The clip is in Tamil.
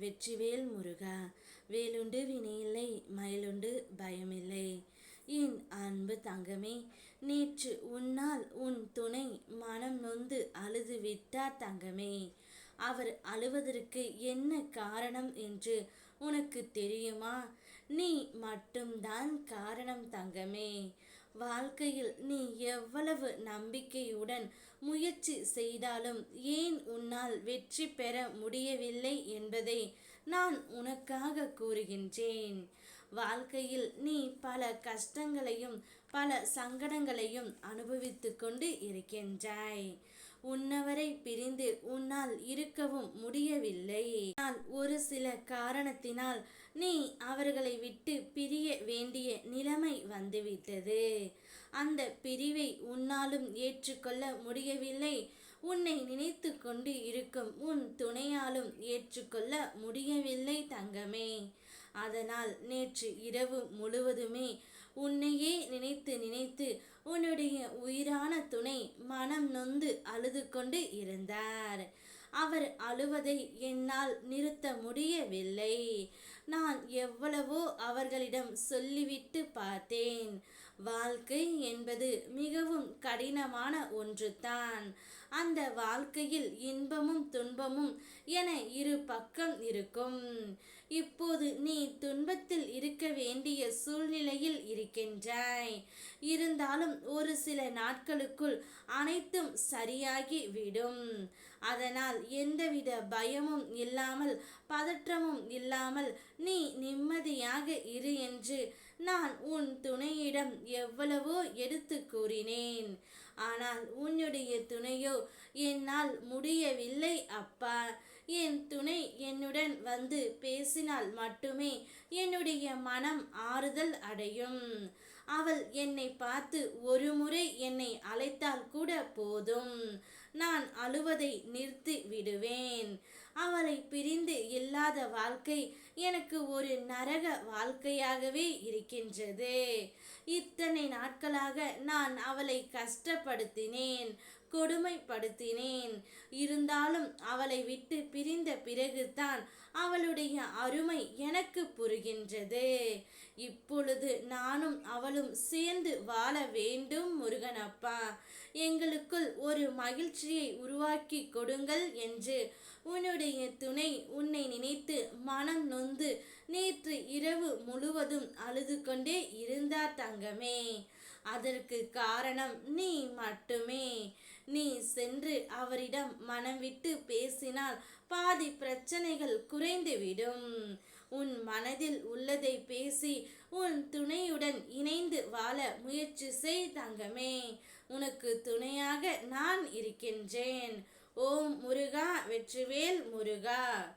வெற்றிவேல் முருகா வேலுண்டு வினையில்லை மயிலுண்டு பயமில்லை. என் அன்பு தங்கமே நேற்று உன்னால் உன் துணை மனம் நொந்து அழுது விட்டார் தங்கமே. அவர் அழுவதற்கு என்ன காரணம் என்று உனக்கு தெரியுமா? நீ மட்டும்தான் காரணம் தங்கமே. வாழ்க்கையில் நீ எவ்வளவு நம்பிக்கையுடன் முயற்சி செய்தாலும் ஏன் உன்னால் வெற்றி பெற முடியவில்லை என்பதை நான் உனக்காக கூறுகின்றேன். வாழ்க்கையில் நீ பல கஷ்டங்களையும் பல சங்கடங்களையும் அனுபவித்து கொண்டு இருக்கின்றாய். உன்னவரை பிரிந்து உன்னால் இருக்கவும் முடியவில்லை. ஆனால் ஒரு சில காரணத்தினால் நீ அவர்களை விட்டு பிரிய வேண்டிய நிலைமை வந்துவிட்டது. அந்த பிரிவை உன்னாலும் ஏற்றுக்கொள்ள முடியவில்லை. உன்னை நினைத்து கொண்டு இருக்கும் உன் துணையாலும் ஏற்றுக்கொள்ள முடியவில்லை தங்கமே. அதனால் நேற்று இரவு முழுவதுமே உன்னையே நினைத்து நினைத்து உன்னுடைய உயிரான துணை மனம் நொந்து அழுது கொண்டு இருந்தார். அவர் அழுவதை என்னால் நிறுத்த முடியவில்லை. நான் எவ்வளவோ அவர்களிடம் சொல்லிவிட்டு பார்த்தேன். வாழ்க்கை என்பது மிகவும் கடினமான ஒன்றுதான். அந்த வாழ்க்கையில் இன்பமும் துன்பமும் என இரு பக்கம் இருக்கும். இப்போது நீ துன்பத்தில் இருக்க வேண்டிய சூழ்நிலையில் இருக்கின்றாய். இருந்தாலும் ஒரு சில நாட்களுக்குள் அனைத்தும் சரியாகி விடும். அதனால் எந்தவித பயமும் இல்லாமல் பதற்றமும் இல்லாமல் நீ நிம்மதியாக இரு என்று நான் உன் துணையிடம் எவ்வளவோ எடுத்து கூறினேன். ஆனால் உன்னுடைய துணையோ என்னால் முடியவில்லை அப்பா. என் துணை என்னுடன் வந்து பேசினால் மட்டுமே என்னுடைய மனம் ஆறுதல் அடையும். அவள் என்னை பார்த்து ஒரு முறை என்னை அழைத்தால் கூட போதும். நான் அழுவதை நிறுத்தி விடுவேன். அவளை பிரிந்து இல்லாத வாழ்க்கை எனக்கு ஒரு நரக வாழ்க்கையாகவே இருக்கின்றது. இத்தனை நாட்களாக நான் அவளை கஷ்டப்படுத்தினேன் கொடுமைப்படுத்தினேன். இருந்தாலும் அவளை விட்டு பிரிந்த பிறகுதான் அவளுடைய அருமை எனக்கு புரிகின்றது. இப்பொழுது நானும் அவளும் சேர்ந்து வாழ வேண்டும் முருகனப்பா. எங்களுக்குள் ஒரு மகிழ்ச்சியை உருவாக்கி கொடுங்கள் என்று. உன்னுடைய துணை உன்னை நினைத்து மனம் நொந்து நேற்று இரவு முழுவதும் அழுது கொண்டே இருந்தார் தங்கமே. அதற்கு காரணம் நீ மட்டுமே. நீ சென்று அவரிடம் மனம் விட்டு பேசினால் பாதி பிரச்சனைகள் குறைந்துவிடும் உன் மனதில் உள்ளதை பேசி உன் துணையுடன் இணைந்து வாழ முயற்சி செய் தங்கமே. உனக்கு துணையாக நான் இருக்கின்றேன். ஓம் முருகா வெற்றிவேல் முருகா.